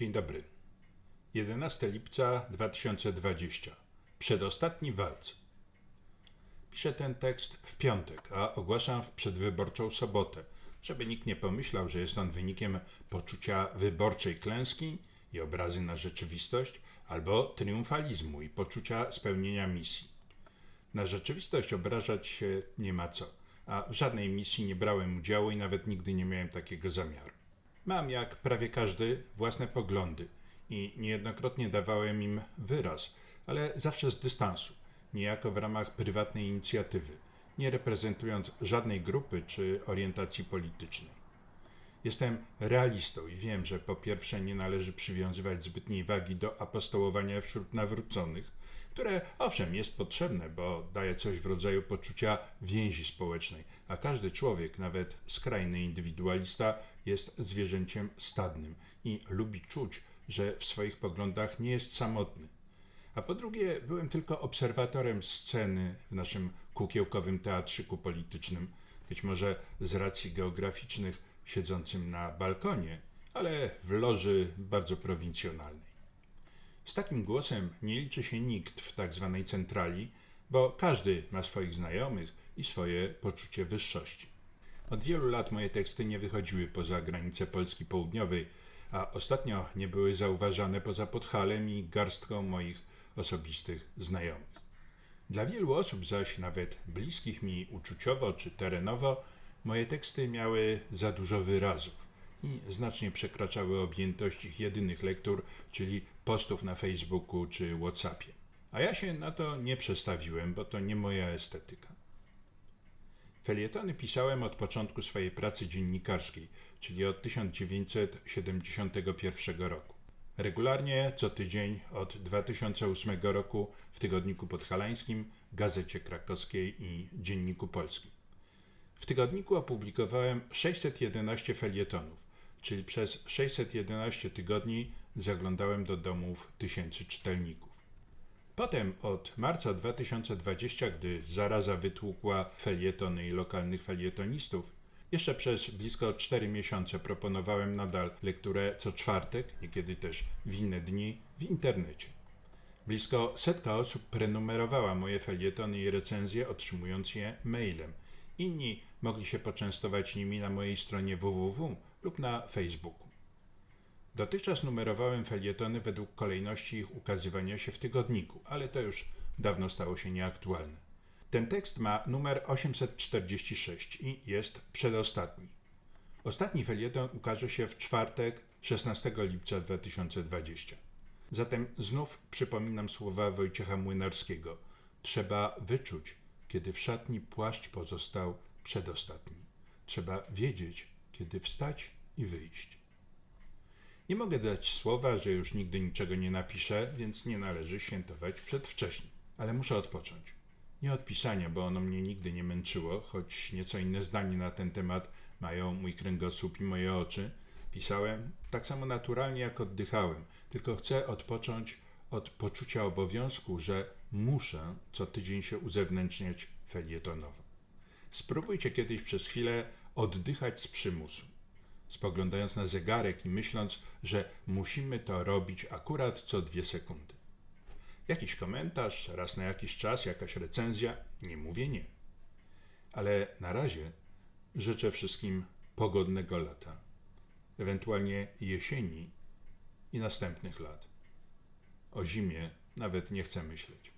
Dzień dobry. 11 lipca 2020. Przedostatni walc. Piszę ten tekst w piątek, a ogłaszam w przedwyborczą sobotę, żeby nikt nie pomyślał, że jest on wynikiem poczucia wyborczej klęski i obrazy na rzeczywistość, albo triumfalizmu i poczucia spełnienia misji. Na rzeczywistość obrażać się nie ma co, a w żadnej misji nie brałem udziału i nawet nigdy nie miałem takiego zamiaru. Mam, jak prawie każdy, własne poglądy i niejednokrotnie dawałem im wyraz, ale zawsze z dystansu, niejako w ramach prywatnej inicjatywy, nie reprezentując żadnej grupy czy orientacji politycznej. Jestem realistą i wiem, że po pierwsze nie należy przywiązywać zbytniej wagi do apostołowania wśród nawróconych, które owszem jest potrzebne, bo daje coś w rodzaju poczucia więzi społecznej, a każdy człowiek, nawet skrajny indywidualista, jest zwierzęciem stadnym i lubi czuć, że w swoich poglądach nie jest samotny. A po drugie, byłem tylko obserwatorem sceny w naszym kukiełkowym teatrzyku politycznym, być może z racji geograficznych siedzącym na balkonie, ale w loży bardzo prowincjonalnej. Z takim głosem nie liczy się nikt w tak zwanej centrali, bo każdy ma swoich znajomych i swoje poczucie wyższości. Od wielu lat moje teksty nie wychodziły poza granice Polski Południowej, a ostatnio nie były zauważane poza Podhalem i garstką moich osobistych znajomych. Dla wielu osób zaś, nawet bliskich mi uczuciowo czy terenowo, moje teksty miały za dużo wyrazów i znacznie przekraczały objętość ich jedynych lektur, czyli postów na Facebooku czy WhatsAppie. A ja się na to nie przestawiłem, bo to nie moja estetyka. Felietony pisałem od początku swojej pracy dziennikarskiej, czyli od 1971 roku. Regularnie co tydzień od 2008 roku w Tygodniku Podhalańskim, Gazecie Krakowskiej i Dzienniku Polskim. W tygodniku opublikowałem 611 felietonów, czyli przez 611 tygodni zaglądałem do domów tysięcy czytelników. Potem od marca 2020, gdy zaraza wytłukła felietony i lokalnych felietonistów, jeszcze przez blisko 4 miesiące proponowałem nadal lekturę co czwartek, niekiedy też w inne dni, w internecie. Blisko setka osób prenumerowała moje felietony i recenzje, otrzymując je mailem. Inni mogli się poczęstować nimi na mojej stronie www lub na Facebooku. Dotychczas numerowałem felietony według kolejności ich ukazywania się w tygodniku, ale to już dawno stało się nieaktualne. Ten tekst ma numer 846 i jest przedostatni. Ostatni felieton ukaże się w czwartek 16 lipca 2020. Zatem znów przypominam słowa Wojciecha Młynarskiego. Trzeba wyczuć, kiedy w szatni płaszcz pozostał przedostatni. Trzeba wiedzieć, kiedy wstać i wyjść. Nie mogę dać słowa, że już nigdy niczego nie napiszę, więc nie należy świętować przedwcześnie. Ale muszę odpocząć. Nie od pisania, bo ono mnie nigdy nie męczyło, choć nieco inne zdanie na ten temat mają mój kręgosłup i moje oczy. Pisałem tak samo naturalnie, jak oddychałem, tylko chcę odpocząć od poczucia obowiązku, że muszę co tydzień się uzewnętrzniać felietonowo. Spróbujcie kiedyś przez chwilę oddychać z przymusu spoglądając na zegarek i myśląc, że musimy to robić akurat co dwie sekundy. Jakiś komentarz, raz na jakiś czas, jakaś recenzja, nie mówię nie. Ale na razie życzę wszystkim pogodnego lata, ewentualnie jesieni i następnych lat. O zimie nawet nie chcę myśleć.